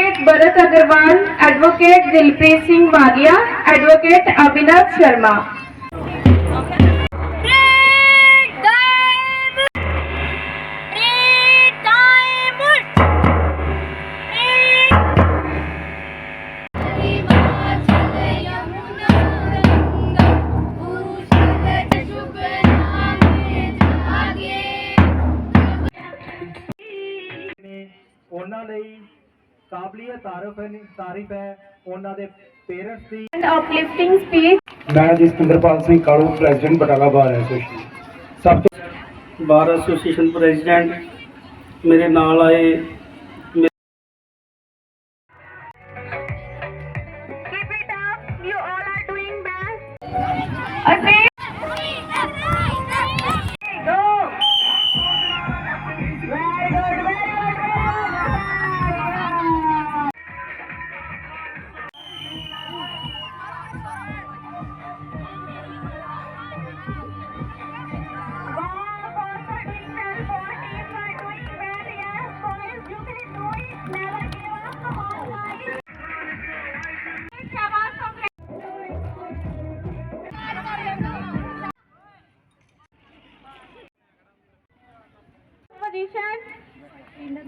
advocate Bharat Agarwal advocate Dilpreet Singh Walia advocate Abhinav Sharma ਨੇ ਉਹਨਾਂ ਲਈ ਕਾਬਲੀਅਤ ਤਾਰਫ ਹੈ ਤਾਰੀਫ ਹੈ ਉਹਨਾਂ ਦੇ ਪੇਰੈਂਟਸ ਦੀ। And uplifting speech ਮੈਂ ਜੀ Satinderpal Singh Kalu president Batala bar association ਸਭ ਤੋਂ ਬਾਰ ਐਸੋਸੀਏਸ਼ਨ ਪ੍ਰੈਜ਼ੀਡੈਂਟ ਮੇਰੇ ਨਾਲ ਆਏ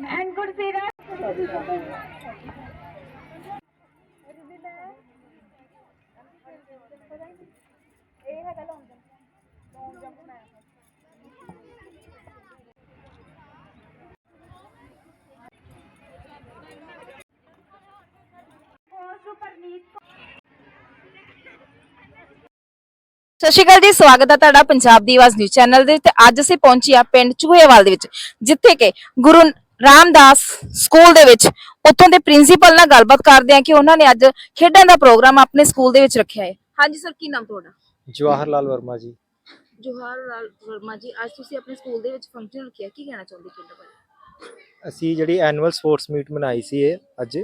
and good serious. ਸਤਿ ਸ਼੍ਰੀ ਅਕਾਲ ਜੀ, ਸਵਾਗਤ ਹੈ ਤੁਹਾਡਾ ਪੰਜਾਬ ਦੀ ਆਵਾਜ਼ ਨਿਊਜ਼ ਚੈਨਲ ਦੇ ਤੇ ਅੱਜ ਅਸੀਂ ਪਹੁੰਚੇ ਆ ਪਿੰਡ ਚੂਹੇਵਾਲ ਦੇ ਵਿੱਚ, ਜਿੱਥੇ ਕਿ ਗੁਰੂ ਰਾਮਦਾਸ ਸਕੂਲ ਦੇ ਵਿੱਚ ਉੱਥੋਂ ਦੇ ਪ੍ਰਿੰਸੀਪਲ ਨਾਲ ਗੱਲਬਾਤ ਕਰਦੇ ਆ ਕਿ ਉਹਨਾਂ ਨੇ ਅੱਜ ਖੇਡਾਂ ਦਾ ਪ੍ਰੋਗਰਾਮ ਆਪਣੇ ਸਕੂਲ ਦੇ ਵਿੱਚ ਰੱਖਿਆ ਹੈ। ਹਾਂਜੀ ਸਰ ਕੀ ਨਾਮ ਤੁਹਾਡਾ? ਜਵਾਹਰ ਲਾਲ ਵਰਮਾ ਜੀ। ਜੋਹਾਰ ਲਾਲ ਵਰਮਾ ਜੀ ਅੱਜ ਤੁਸੀਂ ਆਪਣੇ ਸਕੂਲ ਦੇ ਵਿੱਚ ਫੰਕਸ਼ਨ ਰੱਖਿਆ ਕੀ ਕਹਿਣਾ ਚਾਹੁੰਦੇ ਖੇਡਾਂ ਬਾਰੇ? ਅਸੀਂ ਜਿਹੜੀ ਐਨੂਅਲ ਸਪੋਰਟਸ ਮੀਟ ਮਨਾਈ ਸੀ ਇਹ ਅੱਜ,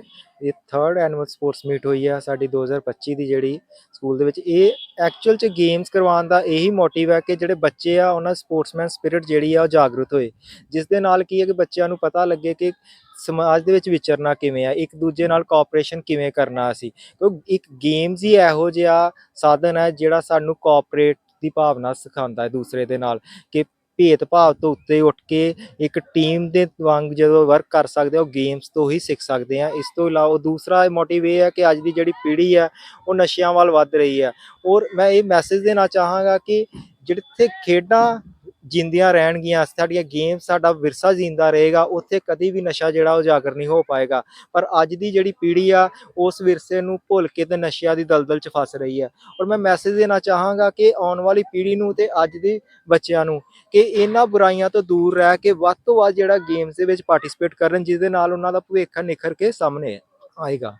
ਇਹ ਥਰਡ ਐਨੂਅਲ ਸਪੋਰਟਸ ਮੀਟ ਹੋਈ ਆ ਸਾਡੀ 2025 ਦੀ ਜਿਹੜੀ ਸਕੂਲ ਦੇ ਵਿੱਚ। ਇਹ ਐਕਚੁਅਲ ਚ ਗੇਮਸ ਕਰਵਾਉਣ ਦਾ ਇਹੀ ਮੋਟਿਵ ਹੈ ਕਿ ਜਿਹੜੇ ਬੱਚੇ ਆ, ਉਹਨਾਂ ਸਪੋਰਟਸਮੈਨ ਸਪਿਰਿਟ ਜਿਹੜੀ ਆ ਉਹ ਜਾਗਰੂਕ ਹੋਏ। ਜਿਸ ਦੇ ਨਾਲ ਕੀ ਹੈ ਕਿ ਬੱਚਿਆਂ ਨੂੰ ਪਤਾ ਲੱਗੇ ਕਿ ਸਮਾਜ ਦੇ ਵਿੱਚ ਵਿਚਰਨਾ ਕਿਵੇਂ ਆ, ਇੱਕ ਦੂਜੇ ਨਾਲ ਕੋਆਪਰੇਸ਼ਨ ਕਿਵੇਂ ਕਰਨਾ ਅਸੀਂ। ਕਿਉਂਕਿ ਇੱਕ ਗੇਮਸ ਹੀ ਇਹੋ ਜਿਹਾ ਸਾਧਨ ਹੈ ਜਿਹੜਾ ਸਾਨੂੰ ਕੋਆਪਰੇਟ ਦੀ ਭਾਵਨਾ ਸਿਖਾਉਂਦਾ ਹੈ ਦੂਸਰੇ ਦੇ ਨਾਲ ਕਿ ਭੇਦਭਾਵ ਤੋਂ ਉੱਤੇ ਉੱਠ ਕੇ ਇੱਕ ਟੀਮ ਦੇ ਵਾਂਗ ਜਦੋਂ ਵਰਕ ਕਰ ਸਕਦੇ ਆ, ਉਹ ਗੇਮਸ ਤੋਂ ਹੀ ਸਿੱਖ ਸਕਦੇ ਆ। ਇਸ ਤੋਂ ਇਲਾਵਾ ਦੂਸਰਾ ਮੋਟਿਵ ਇਹ ਹੈ ਕਿ ਅੱਜ ਦੀ ਜਿਹੜੀ ਪੀੜ੍ਹੀ ਹੈ ਉਹ ਨਸ਼ਿਆਂ ਵੱਲ ਵੱਧ ਰਹੀ ਹੈ ਔਰ ਮੈਂ ਇਹ ਮੈਸੇਜ ਦੇਣਾ ਚਾਹਾਂਗਾ ਕਿ ਜਿੱਥੇ ਖੇਡਾਂ ਜਿੰਦੀਆਂ ਰਹਿਣਗੀਆਂ, ਸਾਡੀਆਂ ਗੇਮਸ ਸਾਡਾ ਵਿਰਸਾ ਜਿੰਦਾ ਰਹੇਗਾ, ਉੱਥੇ ਕਦੀ ਵੀ ਨਸ਼ਾ ਜਿਹੜਾ ਉਜਾਗਰ ਨਹੀਂ ਹੋ ਪਾਏਗਾ। ਪਰ ਅੱਜ ਦੀ ਜਿਹੜੀ ਪੀੜ੍ਹੀ ਆ, ਉਸ ਵਿਰਸੇ ਨੂੰ ਭੁੱਲ ਕੇ ਤੇ ਨਸ਼ਿਆਂ ਦੀ ਦਲਦਲ 'ਚ ਫਸ ਰਹੀ ਹੈ ਔਰ ਮੈਂ ਮੈਸੇਜ ਦੇਣਾ ਚਾਹਾਂਗਾ ਕਿ ਆਉਣ ਵਾਲੀ ਪੀੜ੍ਹੀ ਨੂੰ ਤੇ ਅੱਜ ਦੇ ਬੱਚਿਆਂ ਨੂੰ ਕਿ ਇਹਨਾਂ ਬੁਰਾਈਆਂ ਤੋਂ ਦੂਰ ਰਹਿ ਕੇ ਵੱਧ ਤੋਂ ਵੱਧ ਜਿਹੜਾ ਗੇਮਸ ਦੇ ਵਿੱਚ ਪਾਰਟਿਸਿਪੇਟ ਕਰਨ ਜਿਸ ਦੇ ਨਾਲ ਉਹਨਾਂ ਦਾ ਭਵਿੱਖ ਨਿਖਰ ਕੇ ਸਾਹਮਣੇ ਆਏਗਾ।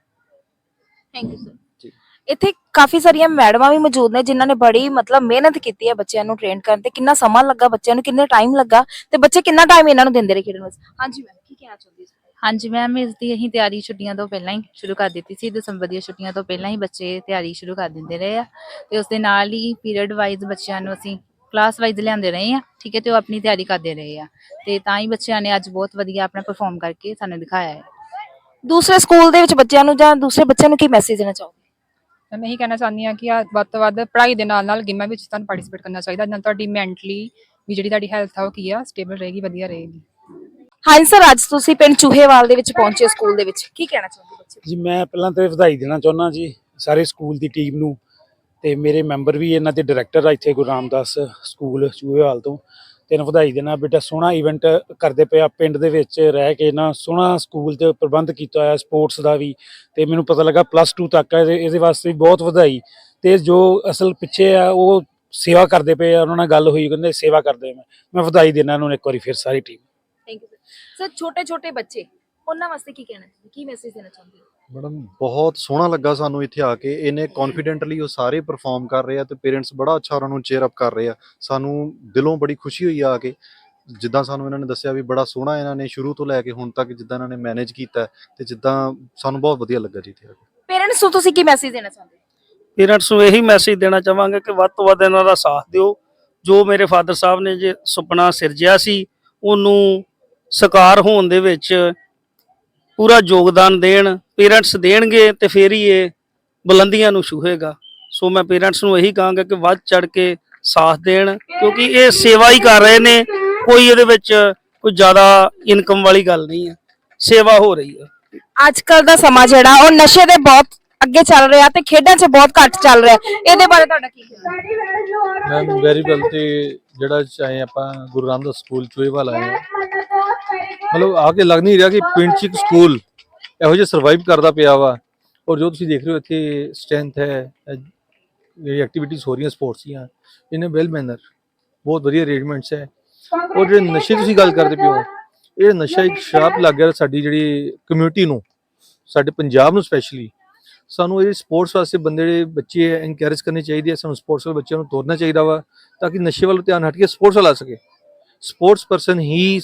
ਥੈਂਕ ਯੂ ਸਰ ਇੱਥੇ ਕਾਫੀ ਸਾਰੀਆਂ ਮੈਡਮਾਂ ਵੀ ਮੌਜੂਦ ਨੇ ਜਿਨ੍ਹਾਂ ਨੇ ਬੜੀ ਮਤਲਬ ਮਿਹਨਤ ਕੀਤੀ ਹੈ ਬੱਚਿਆਂ ਨੂੰ ਟ੍ਰੇਨ ਕਰਨ ਤੇ ਕਿੰਨਾ ਸਮਾਂ ਲੱਗਾ ਬੱਚਿਆਂ ਨੂੰ ਕਿੰਨਾ ਟਾਈਮ ਲੱਗਾ ਤੇ ਬੱਚੇ ਕਿੰਨਾ ਟਾਈਮ ਇਹਨਾਂ ਨੂੰ ਦਿੰਦੇ ਰਹੇ ਖੇਡਣ ਵਾਸਤੇ ਹਾਂਜੀ ਮੈਮ ਕੀ ਕਹਿਣਾ ਚਾਹੁੰਦੀ ਸੀ ਹਾਂਜੀ ਮੈਮ ਇਸ ਦੀ ਅਸੀਂ ਤਿਆਰੀ ਛੁੱਟੀਆਂ ਤੋਂ ਪਹਿਲਾਂ ਹੀ ਸ਼ੁਰੂ ਕਰ ਦਿੱਤੀ ਸੀ ਦਸੰਬਰ ਦੀਆਂ ਛੁੱਟੀਆਂ ਤੋਂ ਪਹਿਲਾਂ ਹੀ ਬੱਚੇ ਤਿਆਰੀ ਸ਼ੁਰੂ ਕਰ ਦਿੰਦੇ ਰਹੇ ਆ ਤੇ ਉਸ ਦੇ ਨਾਲ ਹੀ ਪੀਰੀਅਡ ਵਾਈਜ਼ ਬੱਚਿਆਂ ਨੂੰ ਅਸੀਂ ਕਲਾਸ ਵਾਈਜ਼ ਲਿਆਂਦੇ ਰਹੇ ਆ ਠੀਕ ਹੈ ਤੇ ਉਹ ਆਪਣੀ ਤਿਆਰੀ ਕਰਦੇ ਰਹੇ ਆ ਤੇ ਤਾਂ ਹੀ ਬੱਚਿਆਂ ਨੇ ਅੱਜ ਬਹੁਤ ਵਧੀਆ ਆਪਣਾ ਪਰਫਾਰਮ ਕਰਕੇ ਸਾਨੂੰ ਦਿਖਾਇਆ ਹੈ। ਦੂਸਰੇ ਸਕੂਲ ਦੇ ਵਿੱਚ ਬੱਚਿਆਂ ਨੂੰ ਜਾਂ ਦੂਸਰੇ ਬੱਚਿਆਂ ਨੂੰ ਕੀ ਮੈਸੇਜ ਦੇਣਾ ਚਾਹੋਗੇ? ਤਾਂ ਮੈਂ ਇਹੀ ਕਹਿਣਾ ਚਾਹੁੰਦੀ ਹਾਂ ਕਿ ਆ ਵੱਧ ਤੋਂ ਵੱਧ ਪੜ੍ਹਾਈ ਦੇ ਨਾਲ ਨਾਲ ਗੇਮਾਂ ਵਿੱਚ ਤੁਹਾਨੂੰ ਪਾਰਟਿਸਿਪੇਟ ਕਰਨਾ ਚਾਹੀਦਾ ਨਾਲ ਤੁਹਾਡੀ ਮੈਂਟਲੀ ਵੀ ਜਿਹੜੀ ਤੁਹਾਡੀ ਹੈਲਥ ਆ ਉਹ ਕੀ ਆ ਸਟੇਬਲ ਰਹੇਗੀ ਵਧੀਆ ਰਹੇਗੀ। ਹਾਂਜੀ ਸਰ ਅੱਜ ਤੁਸੀਂ ਪਿੰਡ ਚੂਹੇਵਾਲ ਦੇ ਵਿੱਚ ਪਹੁੰਚੇ ਸਕੂਲ ਦੇ ਵਿੱਚ। ਕੀ ਕਹਿਣਾ ਚਾਹੁੰਦੇ ਬੱਚੇ? ਜੀ ਮੈਂ ਪਹਿਲਾਂ ਤੇ ਵਧਾਈ ਦੇਣਾ ਚਾਹੁੰਦਾ ਜੀ ਸਾਰੇ ਸਕੂਲ ਦੀ ਟੀਮ ਨੂੰ ਤੇ ਮੇਰੇ ਮੈਂਬਰ ਵੀ ਇਹਨਾਂ ਦੇ ਡਾਇਰੈਕਟਰ ਆ ਇੱਥੇ ਗੁਰੂ ਰਾਮਦਾਸ ਸਕੂਲ ਚੂਹੇਵਾਲ ਤੋਂ। ਤੇ ਵਧਾਈ ਦੇਣਾ। ਬੇਟਾ ਸੋਹਣਾ ਇਵੈਂਟ ਕਰਦੇ ਪਿਆ ਪਿੰਡ ਦੇ ਵਿੱਚ ਰਹਿ ਕੇ ਨਾ, ਸੋਹਣਾ ਸਕੂਲ ਤੇ ਪ੍ਰਬੰਧ ਕੀਤਾ ਹੋਇਆ ਸਪੋਰਟਸ ਦਾ ਵੀ ਤੇ ਮੈਨੂੰ ਪਤਾ ਲੱਗਾ ਪਲੱਸ 2 ਤੱਕ ਹੈ ਇਹਦੇ ਵਾਸਤੇ ਬਹੁਤ ਵਧਾਈ ਤੇ ਜੋ ਅਸਲ ਪਿੱਛੇ ਆ, ਉਹ ਸੇਵਾ ਕਰਦੇ ਪਏ ਆ, ਉਹਨਾਂ ਨਾਲ ਗੱਲ ਹੋਈ, ਕਹਿੰਦੇ ਸੇਵਾ ਕਰਦੇ ਮੈਂ। ਮੈਂ ਵਧਾਈ ਦੇਣਾ ਇਹਨਾਂ ਨੂੰ ਇੱਕ ਵਾਰੀ ਫਿਰ ਸਾਰੀ ਟੀਮ ਥੈਂਕ ਯੂ ਸਰ ਛੋਟੇ ਛੋਟੇ ਬੱਚੇ, ਉਹਨਾਂ ਵਾਸਤੇ ਕੀ ਕਹਿਣਾ ਕੀ ਮੈਸੇਜ ਦੇਣਾ ਚਾਹੁੰਦੇ ਹੋ? ਮੈਡਮ ਬਹੁਤ ਸੋਹਣਾ ਲੱਗਾ ਸਾਨੂੰ ਇੱਥੇ ਆ ਕੇ। ਇਹਨੇ ਕੌਨਫੀਡੈਂਟਲੀ ਉਹ ਸਾਰੇ ਪਰਫਾਰਮ ਕਰ ਰਹੇ ਆ ਤੇ ਪੇਰੈਂਟਸ ਬੜਾ ਅੱਛਾ ਉਹਨਾਂ ਨੂੰ ਚੇਅਰ ਅਪ ਕਰ ਰਹੇ ਆ। ਸਾਨੂੰ ਦਿਲੋਂ ਬੜੀ ਖੁਸ਼ੀ ਹੋਈ ਆ ਕੇ। ਜਿੱਦਾਂ ਸਾਨੂੰ ਇਹਨਾਂ ਨੇ ਦੱਸਿਆ ਵੀ ਬੜਾ ਸੋਹਣਾ ਇਹਨਾਂ ਨੇ ਸ਼ੁਰੂ ਤੋਂ ਲੈ ਕੇ ਹੁਣ ਤੱਕ ਜਿੱਦਾਂ ਇਹਨਾਂ ਨੇ ਮੈਨੇਜ ਕੀਤਾ ਹੈ ਤੇ ਜਿੱਦਾਂ ਸਾਨੂੰ ਬਹੁਤ ਵਧੀਆ ਲੱਗਾ ਜੀ ਇੱਥੇ ਆ ਕੇ। ਪੇਰੈਂਟਸ ਨੂੰ ਤੁਸੀਂ ਕੀ ਮੈਸੇਜ ਦੇਣਾ ਚਾਹੁੰਦੇ ਹੋ? ਪੇਰੈਂਟਸ ਨੂੰ ਇਹੀ ਮੈਸੇਜ ਦੇਣਾ ਚਾਹਾਂਗੇ ਕਿ ਵੱਧ ਤੋਂ ਵੱਧ ਇਹਨਾਂ ਦਾ ਸਾਥ ਦਿਓ। ਜੋ ਮੇਰੇ ਫਾਦਰ ਸਾਹਿਬ ਨੇ ਜੇ ਸੁਪਨਾ ਸਿਰਜਿਆ ਸੀ ਉਹਨੂੰ ਸਾਕਾਰ ਹੋਣ ਦੇ ਵਿੱਚ ਪੂਰਾ ਯੋਗਦਾਨ ਦੇਣ ਪੇਰੈਂਟਸ ਦੇਣਗੇ ਤੇ ਫੇਰ ਹੀ ਇਹ ਬੁਲੰਦੀਆਂ ਨੂੰ ਛੂਹੇਗਾ। ਸੋ ਮੈਂ ਪੇਰੈਂਟਸ ਨੂੰ ਇਹੀ ਕਹਾਂਗਾ ਕਿ ਵੱਧ ਚੜ ਕੇ ਸਾਥ ਦੇਣ ਕਿਉਂਕਿ ਇਹ ਸੇਵਾ ਹੀ ਕਰ ਰਹੇ ਨੇ ਕੋਈ ਇਹਦੇ ਵਿੱਚ ਕੋਈ ਜ਼ਿਆਦਾ ਇਨਕਮ ਵਾਲੀ ਗੱਲ ਨਹੀਂ ਹੈ। ਸੇਵਾ ਹੋ ਰਹੀ ਹੈ। ਅੱਜ ਕੱਲ ਦਾ ਸਮਾਂ ਜਿਹੜਾ ਉਹ ਨਸ਼ੇ ਦੇ ਬਹੁਤ ਅੱਗੇ ਚੱਲ ਰਿਹਾ ਤੇ ਖੇਡਾਂ 'ਚ ਬਹੁਤ ਘੱਟ ਚੱਲ ਰਿਹਾ। ਇਹਦੇ ਬਾਰੇ ਤੁਹਾਡਾ ਕੀ ਖਿਆਲ ਹੈ ਮੈਮ ਵੈਰੀ ਵੈਲ ਤੇ ਜਿਹੜਾ ਚਾਹੇ ਆਪਾਂ ਗੁਰੂ ਰਾਮਦਾਸ ਸਕੂਲ ਚੋਏਵਾਲ ਆਏ ਹਾਂ। ਮਤਲਬ ਆ ਕੇ ਲੱਗ ਨਹੀਂ ਰਿਹਾ ਕਿ ਪਿੰਡ 'ਚ ਇੱਕ ਸਕੂਲ ਇਹੋ ਜਿਹਾ ਸਰਵਾਈਵ ਕਰਦਾ ਪਿਆ ਵਾ। ਔਰ ਜੋ ਤੁਸੀਂ ਦੇਖ ਰਹੇ ਹੋ ਇੱਥੇ ਸਟਰੈਂਥ ਹੈ ਜਿਹੜੀ ਐਕਟੀਵਿਟੀਜ਼ ਹੋ ਰਹੀਆਂ ਸਪੋਰਟਸ ਦੀਆਂ, ਇਹਨੇ ਵੈਲ ਮੈਨਰ ਬਹੁਤ ਵਧੀਆ ਅਰੇਂਜਮੈਂਟਸ ਹੈ। ਔਰ ਜਿਹੜੇ ਨਸ਼ੇ ਦੀ ਤੁਸੀਂ ਗੱਲ ਕਰਦੇ ਪਿਓ ਇਹ ਨਸ਼ਾ ਇੱਕ ਸ਼ਰਾਪ ਲੱਗ ਗਿਆ ਸਾਡੀ ਜਿਹੜੀ ਕਮਿਊਨਿਟੀ ਨੂੰ, ਸਾਡੇ ਪੰਜਾਬ ਨੂੰ ਸਪੈਸ਼ਲੀ ਸਾਨੂੰ ਇਹ ਸਪੋਰਟਸ ਵਾਸਤੇ ਬੰਦੇ ਜਿਹੜੇ ਬੱਚੇ ਐਨਕਰੇਜ ਕਰਨੇ ਚਾਹੀਦੇ ਆ ਸਾਨੂੰ ਸਪੋਰਟਸ ਵਾਲੇ ਬੱਚਿਆਂ ਨੂੰ ਤੋਰਨਾ ਚਾਹੀਦਾ ਵਾ, ਤਾਂ ਕਿ ਨਸ਼ੇ ਵੱਲ ਧਿਆਨ ਹਟ ਕੇ ਸਪੋਰਟਸ ਵੱਲ ਆ ਸਕੇ। ਸਪੋਰਟਸ ਪਰਸਨ ਹੀ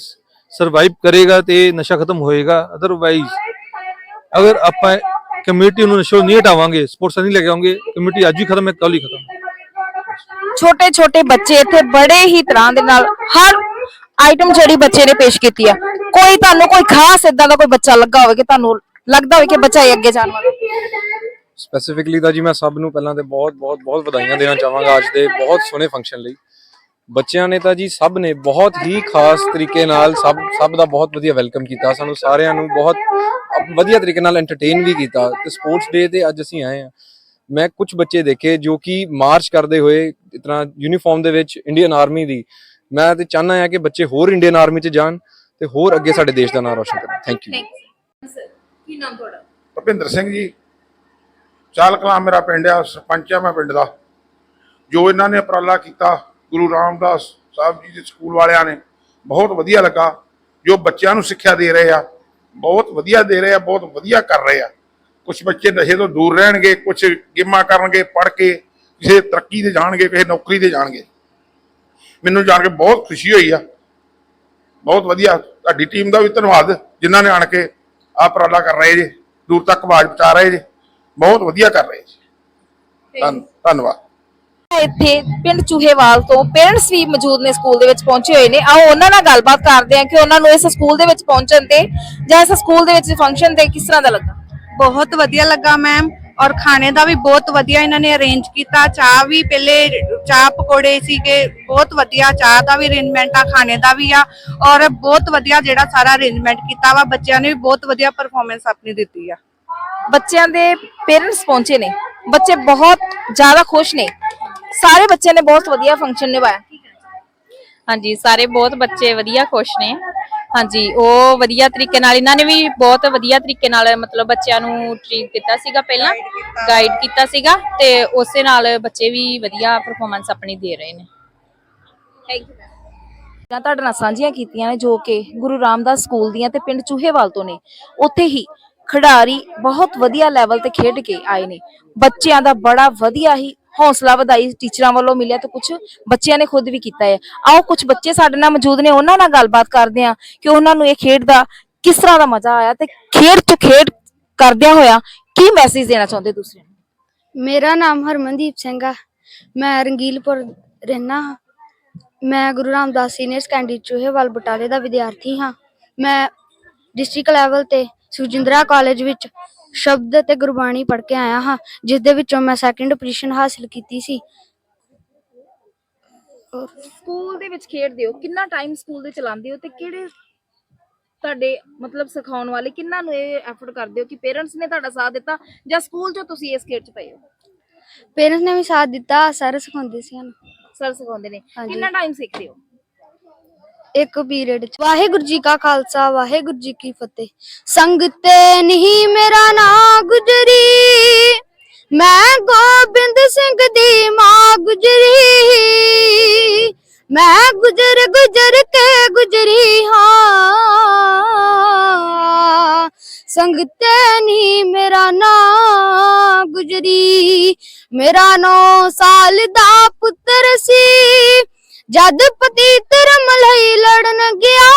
ਸਰਵਾਈਵ ਕਰੇਗਾ ਤੇ ਨਸ਼ਾ ਖਤਮ ਹੋਏਗਾ ਅਦਰਵਾਈਜ਼ ਅਗਰ ਆਪਾਂ ਕਮਿਊਨਿਟੀ ਨੂੰ ਨਸ਼ੇ ਨਹੀਂ ਹਟਾਵਾਂਗੇ ਸਪੋਰਟਸ ਨਹੀਂ ਲੈ ਕੇ ਆਵਾਂਗੇ ਕਮਿਊਨਿਟੀ ਅੱਜ ਹੀ ਖਤਮ ਹੈ ਕੱਲ ਹੀ ਖਤਮ ਛੋਟੇ ਛੋਟੇ ਬੱਚੇ ਇੱਥੇ ਬੜੇ ਹੀ ਤਰ੍ਹਾਂ ਦੇ ਨਾਲ ਹਰ ਆਈਟਮ ਜਿਹੜੀ ਬੱਚੇ ਨੇ ਪੇਸ਼ ਕੀਤੀ ਆ। ਕੋਈ ਤੁਹਾਨੂੰ ਕੋਈ ਖਾਸ ਇਦਾਂ ਦਾ ਕੋਈ ਬੱਚਾ ਲੱਗਾ ਹੋਵੇ ਕਿ ਤੁਹਾਨੂੰ ਲੱਗਦਾ ਹੋਵੇ ਕਿ ਬੱਚਾ ਇਹ ਅੱਗੇ ਜਾਣ ਵਾਲਾ। ਸਪੈਸੀਫਿਕਲੀ ਤਾਂ ਜੀ ਮੈਂ ਸਭ ਨੂੰ ਪਹਿਲਾਂ ਤੇ ਬਹੁਤ ਬਹੁਤ ਬਹੁਤ ਵਧਾਈਆਂ ਦੇਣਾ ਚਾਹਾਂਗਾ ਅੱਜ ਦੇ ਬਹੁਤ ਸੋਹਣੇ ਫੰਕਸ਼ਨ ਲਈ। ਬੱਚਿਆਂ ਨੇ ਤਾਂ ਜੀ ਸਭ ਨੇ ਬਹੁਤ ਹੀ ਖਾਸ ਤਰੀਕੇ ਨਾਲ ਸਭ ਸਭ ਦਾ ਬਹੁਤ ਵਧੀਆ ਵੈਲਕਮ ਕੀਤਾ। ਸਾਨੂੰ ਸਾਰਿਆਂ ਨੂੰ ਬਹੁਤ ਵਧੀਆ ਤਰੀਕੇ ਨਾਲ ਐਂਟਰਟੇਨ ਵੀ ਕੀਤਾ ਤੇ ਸਪੋਰਟਸ ਡੇ ਤੇ ਅੱਜ ਅਸੀਂ ਆਏ ਹਾਂ। ਮੈਂ ਕੁਝ ਬੱਚੇ ਦੇਖੇ ਜੋ ਕਿ ਮਾਰਚ ਕਰਦੇ ਹੋਏ ਇਤਨਾ ਯੂਨੀਫਾਰਮ ਦੇ ਵਿੱਚ ਇੰਡੀਅਨ ਆਰਮੀ ਦੀ। ਮੈਂ ਤੇ ਚਾਹਨਾ ਹਾਂ ਕਿ ਬੱਚੇ ਹੋਰ ਇੰਡੀਅਨ ਆਰਮੀ 'ਚ ਜਾਣ ਤੇ ਹੋਰ ਅੱਗੇ ਸਾਡੇ ਦੇਸ਼ ਦਾ ਨਾਮ ਰੋਸ਼ਨ ਕਰਨ। ਥੈਂਕ ਯੂ ਕੀ ਨਾਮ ਤੁਹਾਡਾ? ਭੁਪਿੰਦਰ ਸਿੰਘ ਜੀ। ਚਾਲ ਕਲਾਂ ਮੇਰਾ ਪਿੰਡ ਆ ਸਰਪੰਚ ਆ ਮੈਂ ਪਿੰਡ ਦਾ। ਜੋ ਇਹਨਾਂ ਨੇ ਉਪਰਾਲਾ ਕੀਤਾ ਗੁਰੂ ਰਾਮਦਾਸ ਸਾਹਿਬ ਜੀ ਦੇ ਸਕੂਲ ਵਾਲਿਆਂ ਨੇ ਬਹੁਤ ਵਧੀਆ ਲੱਗਾ। ਜੋ ਬੱਚਿਆਂ ਨੂੰ ਸਿੱਖਿਆ ਦੇ ਰਹੇ ਆ ਬਹੁਤ ਵਧੀਆ ਦੇ ਰਹੇ ਆ ਬਹੁਤ ਵਧੀਆ ਕਰ ਰਹੇ ਆ। ਕੁਝ ਬੱਚੇ ਨਸ਼ੇ ਤੋਂ ਦੂਰ ਰਹਿਣਗੇ ਕੁਝ ਗੇਮਾਂ ਕਰਨਗੇ ਪੜ੍ਹ ਕੇ ਕਿਸੇ ਤਰੱਕੀ ਤੇ ਜਾਣਗੇ ਕਿਸੇ ਨੌਕਰੀ ਤੇ ਜਾਣਗੇ। ਮੈਨੂੰ ਜਾਣ ਕੇ ਬਹੁਤ ਖੁਸ਼ੀ ਹੋਈ ਆ। ਬਹੁਤ ਵਧੀਆ ਤੁਹਾਡੀ ਟੀਮ ਦਾ ਵੀ ਧੰਨਵਾਦ ਜਿਨ੍ਹਾਂ ਨੇ ਆਣ ਕੇ ਆਹ ਉਪਰਾਲਾ ਕਰ ਰਹੇ ਜੇ ਦੂਰ ਤੱਕ ਆਵਾਜ਼ ਪਹੁੰਚਾ ਰਹੇ ਜੇ। ਬਹੁਤ ਵਧੀਆ ਕਰ ਰਹੇ ਜੀ। ਧੰਨ- ਧੰਨਵਾਦ। ਇੱਥੇ ਪਿੰਡ ਚੂਹੇਵਾਲ ਤੋਂ ਪੇਰੈਂਟਸ ਵੀ ਮੌਜੂਦ ਨੇ ਸਕੂਲ ਦੇ ਵਿੱਚ ਪਹੁੰਚੇ ਹੋਏ ਨੇ। ਆਓ ਉਹਨਾਂ ਨਾਲ ਗੱਲਬਾਤ ਕਰਦੇ ਹਾਂ ਕਿ ਉਹਨਾਂ ਨੂੰ ਇਸ ਸਕੂਲ ਦੇ ਵਿੱਚ ਪਹੁੰਚਣ ਤੇ ਜਾਂ ਇਸ ਸਕੂਲ ਦੇ ਵਿੱਚ ਫੰਕਸ਼ਨ ਤੇ ਕਿਸ ਤਰ੍ਹਾਂ ਦਾ ਲੱਗਾ? ਬਹੁਤ ਵਧੀਆ ਲੱਗਾ ਮੈਮ ਔਰ ਖਾਣੇ ਦਾ ਵੀ ਬਹੁਤ ਵਧੀਆ ਇਹਨਾਂ ਨੇ ਅਰੇਂਜ ਕੀਤਾ। ਚਾਹ ਵੀ ਪਹਿਲੇ ਚਾਹ ਪਕੌੜੇ ਸੀਗੇ ਬਹੁਤ ਵਧੀਆ। ਚਾਹ ਦਾ ਵੀ ਅਰੇਂਜਮੈਂਟ ਆ ਖਾਣੇ ਦਾ ਵੀ ਆ ਔਰ ਬਹੁਤ ਵਧੀਆ ਜਿਹੜਾ ਸਾਰਾ ਅਰੇਂਜਮੈਂਟ ਕੀਤਾ ਵਾ ਬੱਚਿਆਂ ਨੇ ਵੀ ਬਹੁਤ ਵਧੀਆ ਪਰਫਾਰਮੈਂਸ ਆਪਣੀ ਦਿੱਤੀ ਆ। ਬੱਚਿਆਂ ਦੇ ਪੇਰੈਂਟਸ ਪਹੁੰਚੇ ਨੇ। ਬੱਚੇ ਬਹੁਤ ਜ਼ਿਆਦਾ ਖੁਸ਼ ਨੇ। ਸਾਰੇ ਬੱਚਿਆਂ ਨੇ ਬਹੁਤ ਵਧੀਆ ਫੰਕਸ਼ਨ ਨਿਭਾਇਆ। ਹਾਂਜੀ ਸਾਰੇ ਬਹੁਤ ਬੱਚੇ ਵਧੀਆ ਖੁਸ਼ ਨੇ। ਹਾਂਜੀ ਉਹ ਵਧੀਆ ਤਰੀਕੇ ਨਾਲ ਇਹਨਾਂ ਨੇ ਵੀ ਬਹੁਤ ਵਧੀਆ ਤਰੀਕੇ ਨਾਲ ਮਤਲਬ ਬੱਚਿਆਂ ਨੂੰ ਟ੍ਰੀਟ ਕੀਤਾ ਸੀਗਾ ਪਹਿਲਾਂ ਗਾਈਡ ਕੀਤਾ। ਸੀਗਾ ਤੇ ਉਸੇ ਨਾਲ ਬੱਚੇ ਵੀ ਵਧੀਆ ਪਰਫਾਰਮੈਂਸ ਆਪਣੀ ਦੇ ਰਹੇ ਨੇ। ਥੈਂਕ ਯੂ ਤੁਹਾਡੇ ਨਾਲ ਸਾਂਝੀਆਂ ਕੀਤੀਆਂ ਨੇ ਜੋ ਕਿ ਗੁਰੂ ਰਾਮਦਾਸ ਸਕੂਲ ਦੀਆਂ ਤੇ ਪਿੰਡ ਚੂਹੇਵਾਲ ਤੋਂ ਨੇ। ਉੱਥੇ ਹੀ ਖਿਡਾਰੀ ਬਹੁਤ ਵਧੀਆ ਲੈਵਲ ਤੇ ਖੇਡ ਕੇ ਆਏ ਨੇ। ਬੱਚਿਆਂ ਦਾ ਬੜਾ ਵਧੀਆ ਹੀ ਹੌਸਲਾ ਵਧਾਈ ਟੀਚਰਾਂ ਵੱਲੋਂ ਮਿਲਿਆ ਤੇ ਕੁਝ ਬੱਚਿਆਂ ਨੇ ਖੁਦ ਵੀ ਕੀਤਾ ਹੈ। ਆਓ ਕੁਝ ਬੱਚੇ ਸਾਡੇ ਨਾਲ ਮੌਜੂਦ ਨੇ, ਉਹਨਾਂ ਨਾਲ ਗੱਲਬਾਤ ਕਰਦੇ ਹਾਂ ਕਿ ਉਹਨਾਂ ਨੂੰ ਇਹ ਖੇਡ ਦਾ ਕਿਸ ਤਰ੍ਹਾਂ ਦਾ ਮਜ਼ਾ ਆਇਆ ਤੇ ਖੇਡ ਚ ਖੇਡ ਕਰਦਿਆਂ ਹੋਇਆ ਕੀ ਮੈਸੇਜ ਦੇਣਾ ਚਾਹੁੰਦੇ ਦੂਸਰਿਆਂ ਨੂੰ ਮੇਰਾ ਨਾਮ ਹਰਮਨਦੀਪ ਸਿੰਘ ਆ। ਮੈਂ ਰੰਗੀਲਪੁਰ ਰਹਿਣਾ ਹਾਂ। ਮੈਂ ਗੁਰੂ ਰਾਮਦਾਸ ਸੀਨੀਅਰ ਸੈਕੰਡਰੀ ਚੂਹੇਵਾਲ ਬਟਾਲੇ ਦਾ ਵਿਦਿਆਰਥੀ ਹਾਂ। ਮੈਂ ਡਿਸਟ੍ਰਿਕਟ ਲੈਵਲ ਤੇ ਸੁਜਿੰਦਰਾ ਕਾਲਜ ਵਿੱਚ ਸ਼ਬਦ ਤੇ ਗੁਰਬਾਣੀ ਪੜ੍ਹ ਕੇ ਆਇਆ ਹਾਂ ਜਿਸ ਦੇ ਵਿੱਚੋਂ ਮੈਂ ਸੈਕੰਡ ਪੋਜੀਸ਼ਨ ਹਾਸਲ ਕੀਤੀ ਸੀ। ਸਕੂਲ ਦੇ ਵਿੱਚ ਖੇਡਦੇ ਹੋ ਕਿੰਨਾ ਟਾਈਮ ਸਕੂਲ ਦੇ ਚਲਾਉਂਦੇ ਹੋ ਤੇ ਕਿਹੜੇ ਤੁਹਾਡੇ ਮਤਲਬ ਸਿਖਾਉਣ ਵਾਲੇ ਕਿੰਨਾ ਨੂੰ ਇਹ ਐਫਰਟ ਕਰਦੇ ਹੋ ਕਿ ਪੇਰੈਂਟਸ ਨੇ ਤੁਹਾਡਾ ਸਾਥ ਦਿੱਤਾ ਜਾਂ ਸਕੂਲ 'ਚੋਂ ਤੁਸੀਂ ਇਸ ਖੇਡ 'ਚ ਪਏ ਹੋ? ਪੇਰੈਂਟਸ ਨੇ ਵੀ ਸਾਥ ਦਿੱਤਾ ਸਰ ਸਿਖਾਉਂਦੇ ਸੀ ਸਾਨੂੰ। ਸਰ ਸਿਖਾਉਂਦੇ ਨੇ। ਹਾਂਜੀ। ਕਿੰਨਾ ਟਾਈਮ ਸਿੱਖਦੇ ਹੋ? ਇੱਕ ਪੀਰੀਅਡ ਚ। ਵਾਹਿਗੁਰੂ ਜੀ ਕਾ ਖਾਲਸਾ, ਵਾਹਿਗੁਰੂ ਜੀ ਕੀ ਫਤਿਹ। ਸੰਗ ਨਹੀਂ ਮੇਰਾ ਨਾਂ ਗੁਜਰੀ। ਮੈਂ ਗੋਬਿੰਦ ਸਿੰਘ ਦੀ ਮਾਂ ਗੁਜਰੀ। ਮੈਂ ਗੁਜਰ ਗੁਜਰ ਕੇ ਗੁਜਰੀ ਹਾਂ। ਸੰਗ ਤੇ ਨਹੀਂ ਮੇਰਾ ਨਾਂ ਗੁਜਰੀ। ਮੇਰਾ ਨੌ ਸਾਲ ਦਾ ਪੁੱਤਰ ਸੀ। ਜਦ ਪਤੀ ਧਰਮ ਲਈ ਲੜਨ ਗਿਆ,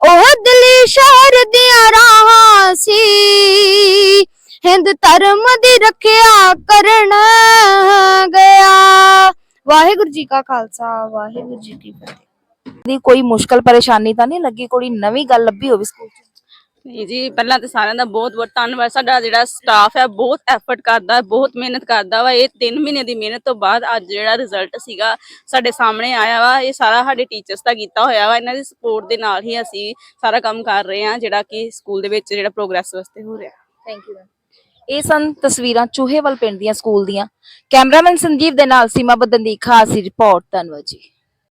ਉਹ ਦਿੱਲੀ ਸ਼ਹਿਰ ਦੀਆਂ ਰਾਹਾਂ ਸੀ। ਹਿੰਦ ਧਰਮ ਦੀ ਰੱਖਿਆ ਕਰਨ ਗਿਆ। ਵਾਹਿਗੁਰੂ ਜੀ ਕਾ ਖਾਲਸਾ, ਵਾਹਿਗੁਰੂ ਜੀ ਕੀ ਫਤਿਹ। ਦੀ ਕੋਈ ਮੁਸ਼ਕਲ ਪਰੇਸ਼ਾਨੀ ਤਾਂ ਨਹੀਂ ਲੱਗੀ? ਕੋਈ ਨਵੀਂ ਗੱਲ ਲੱਭੀ ਹੋਵੇ ਸਕੂਲ 'ਚ? ਨਹੀਂ ਜੀ, ਪਹਿਲਾਂ ਤਾਂ ਸਾਰਿਆਂ ਦਾ ਬਹੁਤ ਬਹੁਤ ਧੰਨਵਾਦ। ਸਾਡਾ ਜਿਹੜਾ ਸਟਾਫ ਹੈ ਬਹੁਤ ਐਫਰਟ ਕਰਦਾ, ਬਹੁਤ ਮਿਹਨਤ ਕਰਦਾ ਵਾ। ਇਹ 3 ਮਹੀਨੇ ਦੀ ਮਿਹਨਤ ਤੋਂ ਬਾਅਦ ਅੱਜ ਜਿਹੜਾ ਰਿਜ਼ਲਟ ਸੀਗਾ ਸਾਡੇ ਸਾਹਮਣੇ ਆਇਆ ਵਾ। ਇਹ ਸਾਰਾ ਸਾਡੇ ਟੀਚਰਸ ਦਾ ਕੀਤਾ ਹੋਇਆ ਵਾ। ਇਹਨਾਂ ਦੀ ਸਪੋਰਟ ਦੇ ਨਾਲ ਹੀ ਅਸੀਂ ਸਾਰਾ ਕੰਮ ਕਰ ਰਹੇ ਹਾਂ, ਜਿਹੜਾ ਕਿ ਸਕੂਲ ਦੇ ਵਿੱਚ ਜਿਹੜਾ ਪ੍ਰੋਗਰੈਸ ਵਾਸਤੇ ਹੋ ਰਿਹਾ। ਥੈਂਕ ਯੂ ਇਹ ਸਨ ਤਸਵੀਰਾਂ ਚੂਹੇਵਾਲ ਪਿੰਡ ਦੀਆਂ ਸਕੂਲ ਦੀਆਂ। ਕੈਮਰਾਮੈਨ ਸੰਜੀਵ ਦੇ ਨਾਲ ਸੀਮਾ ਬਦਨ ਦੀ ਖਾਸ ਰਿਪੋਰਟ ਧੰਨਵਾਦ ਜੀ।